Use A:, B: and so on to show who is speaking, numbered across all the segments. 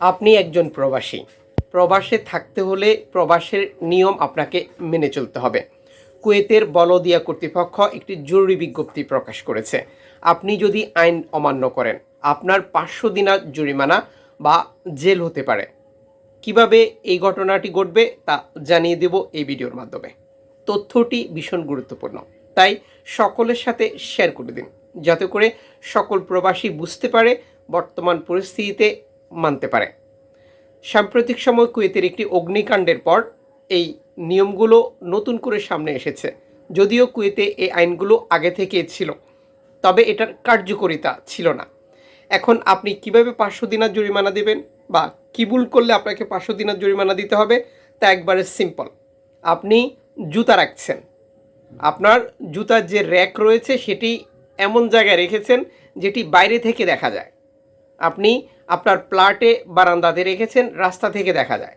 A: আপনি একজন প্রবাসী। প্রবাসে থাকতে হলে প্রবাসের নিয়ম আপনাকে মেনে চলতে হবে। কুয়েতের বলদিয়া কর্তৃপক্ষ একটি জরুরি বিজ্ঞপ্তি প্রকাশ করেছে। আপনি যদি আইন অমান্য করেন, আপনার পাঁচশো দিনার জরিমানা বা জেল হতে পারে। কীভাবে এই ঘটনাটি ঘটবে তা জানিয়ে দেব এই ভিডিওর মাধ্যমে। তথ্যটি ভীষণ গুরুত্বপূর্ণ। তাই সকলের সাথে শেয়ার করে দিন। যাতে করে সকল প্রবাসী বুঝতে পারে বর্তমান পরিস্থিতিতে মানতে পারে। সাম্প্রতিক সময় কুয়েতের একটি অগ্নিকাণ্ডের পর এই নিয়মগুলো নতুন করে সামনে এসেছে। যদিও কুয়েতে এই আইনগুলো আগে থেকে ছিল, তবে এটার কার্যকারিতা ছিল না। এখন আপনি কীভাবে পাঁচশো দিনার জরিমানা দেবেন বা কি ভুল করলে আপনাকে পাঁচশো দিনার জরিমানা দিতে হবে, তা একবারে সিম্পল। আপনি জুতা রাখছেন। আপনার জুতার যে র্যাক রয়েছে, সেটি এমন জায়গায় রেখেছেন যেটি বাইরে থেকে দেখা যায়। আপনি আপনার প্লাটে বারান্দাতে রেখেছেন, রাস্তা থেকে দেখা যায়।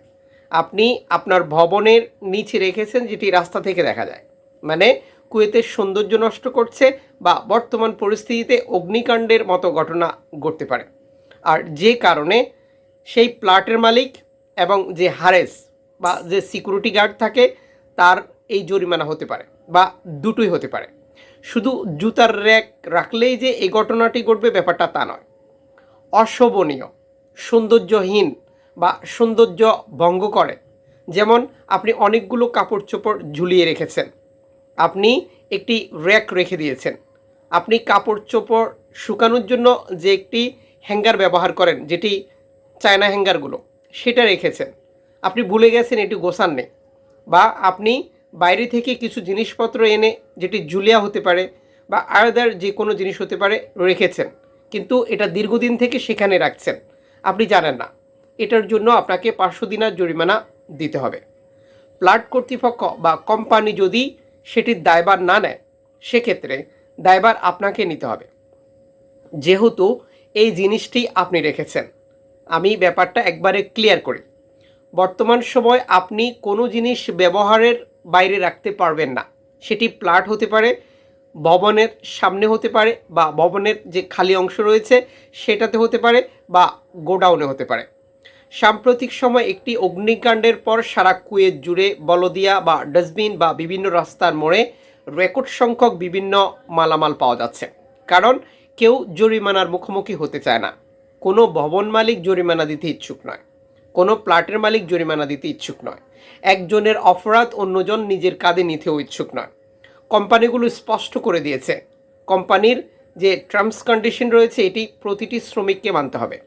A: আপনি আপনার ভবনের নিচে রেখেছেন, যেটি রাস্তা থেকে দেখা যায়। মানে কুয়েতের সৌন্দর্য নষ্ট করছে বা বর্তমান পরিস্থিতিতে অগ্নিকাণ্ডের মতো ঘটনা ঘটতে পারে। আর যে কারণে সেই প্লাটের মালিক এবং যে হারেস বা যে সিকিউরিটি গার্ড থাকে, তার এই জরিমানা হতে পারে বা দুটোই হতে পারে। শুধু জুতার র্যাক রাখলেই যে এই ঘটনাটি ঘটবে, ব্যাপারটা তা নয়। অশোভনীয়, সৌন্দর্যহীন বা সৌন্দর্য ভঙ্গ করে। যেমন আপনি অনেকগুলো কাপড় চোপড় ঝুলিয়ে রেখেছেন। আপনি একটি র্যাক রেখে দিয়েছেন। আপনি কাপড় চোপড় শুকানোর জন্য যে একটি হ্যাঙ্গার ব্যবহার করেন, যেটি চায়না হ্যাঙ্গারগুলো, সেটা রেখেছেন। আপনি ভুলে গেছেন এটি গোসান নেই। বা আপনি বাইরে থেকে কিছু জিনিসপত্র এনে যেটি জুলিয়া হতে পারে বা আলাদার যে কোনো জিনিস হতে পারে, রেখেছেন। কিন্তু এটা দীর্ঘদিন থেকে সেখানে রাখছেন। আপনি জানেন না। এটার জন্য আপনাকে পাঁচশো দিনার জরিমানা দিতে হবে। প্লাট কর্তৃপক্ষ বা কোম্পানি যদি সেটির দায়বার না নেয়, সেক্ষেত্রে দায়ভার আপনাকে নিতে হবে। যেহেতু এই জিনিসটি আপনি রেখেছেন, আমি ব্যাপারটা একবারে ক্লিয়ার করি। বর্তমান সময় আপনি কোনো জিনিস ব্যবহারের বাইরে রাখতে পারবেন না। সেটি প্লাট হতে পারে ভবনের সামনে হতে পারে বা ভবনের যে খালি অংশ রয়েছে সেটাতে হতে পারে বা গোডাউনে হতে পারে। সাম্প্রতিক সময় একটি অগ্নিকাণ্ডের পর সারা কুয়েত জুড়ে বলদিয়া বা ডাস্টবিন বা বিভিন্ন রাস্তার মোড়ে রেকর্ড সংখ্যক বিভিন্ন মালামাল পাওয়া যাচ্ছে। কারণ কেউ জরিমানার মুখোমুখি হতে চায় না। কোনো ভবন মালিক জরিমানা দিতে ইচ্ছুক নয়। কোনো প্লাটের মালিক জরিমানা দিতে ইচ্ছুক নয়। একজনের অপরাধ অন্যজন নিজের কাঁধে নিতেও ইচ্ছুক নয়। কোম্পানিগুলো স্পষ্ট করে দিয়েছে। কোম্পানির যে টার্মস কন্ডিশন রয়েছে, এটি প্রতিটি শ্রমিককে মানতে হবে।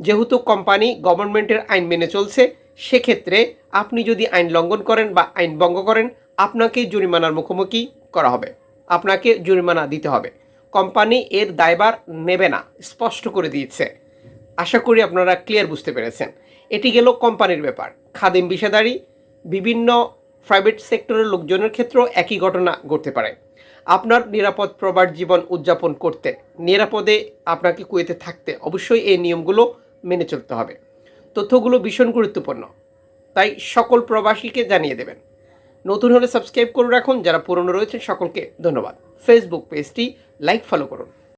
A: যেহেতু কোম্পানি গভর্নমেন্টের আইন মেনে চলছে, সেক্ষেত্রে আপনি যদি আইন লঙ্ঘন করেন বা আইন ভঙ্গ করেন, আপনাকে জরিমানার মুখোমুখি করা হবে। আপনাকে জরিমানা দিতে হবে। কোম্পানি এর দায়বার নেবে না, স্পষ্ট করে দিয়েছে। আশা করি আপনারা ক্লিয়ার বুঝতে পেরেছেন। এটি গেল কোম্পানির ব্যাপার। খাদিম বিষাদারি, বিভিন্ন প্রাইভেট সেক্টরের লোকজনের ক্ষেত্রেও একই ঘটনা ঘটতে পারে। আপনার নিরাপদ প্রবার জীবন উদযাপন করতে, নিরাপদে আপনাকে কুয়েতে থাকতে অবশ্যই এই নিয়মগুলো মেনে চলতে হবে। তথ্যগুলো ভীষণ গুরুত্বপূর্ণ। তাই সকল প্রবাসীকে জানিয়ে দেবেন। নতুন হলে সাবস্ক্রাইব করে রাখুন। যারা পুরনো রয়েছেন, সকলকে ধন্যবাদ। ফেসবুক পেজটি লাইক, ফলো করুন।